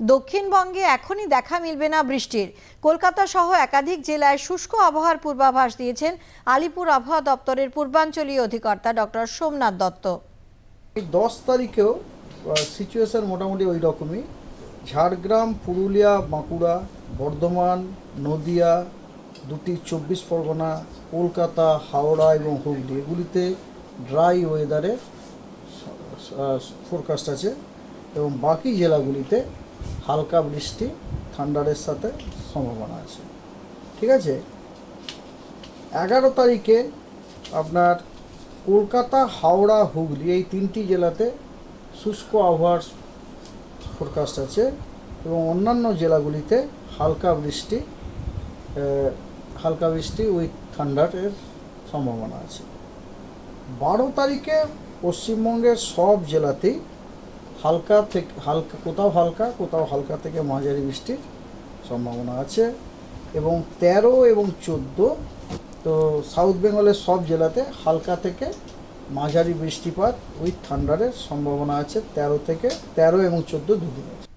দক্ষিণবঙ্গে এখনই দেখা মিলবে না বৃষ্টির। কলকাতা সহ একাধিক জেলায় শুষ্ক আবহাওয়ার পূর্বাভাস দিয়েছেন আলিপুর আবহাওয়া দপ্তরের পূর্বাঞ্চলীয় অধিকর্তা ডক্টর সোমনাথ দত্ত। এই দশ তারিখেও সিচুয়েশান মোটামুটি ওই রকমই। ঝাড়গ্রাম, পুরুলিয়া, বাঁকুড়া, বর্ধমান, নদিয়া, দুটি চব্বিশ পরগনা, কলকাতা, হাওড়া এবং হুগলি, এগুলিতে ড্রাই ওয়েদারের ফোরকাস্ট আছে। এবং বাকি জেলাগুলিতে হালকা বৃষ্টি, ঠান্ডারের সাথে সম্ভাবনা আছে। ঠিক আছে? এগারো তারিখে আপনার কলকাতা, হাওড়া, হুগলি এই তিনটি জেলাতে শুষ্ক আবহাওয়ার ফোরকাস্ট আছে এবং অন্যান্য জেলাগুলিতে হালকা বৃষ্টি হালকা বৃষ্টি উইথ থান্ডারের সম্ভাবনা আছে। বারো তারিখে পশ্চিমবঙ্গের সব জেলাতেই হালকা থেকে হালকা, কোথাও হালকা কোথাও হালকা থেকে মাঝারি বৃষ্টির সম্ভাবনা আছে। এবং তেরো এবং চোদ্দ, তো সাউথ বেঙ্গলের সব জেলাতে হালকা থেকে মাঝারি বৃষ্টিপাত উইথ থান্ডারের সম্ভাবনা আছে। তেরো থেকে, তেরো এবং চোদ্দ দুদিন আছে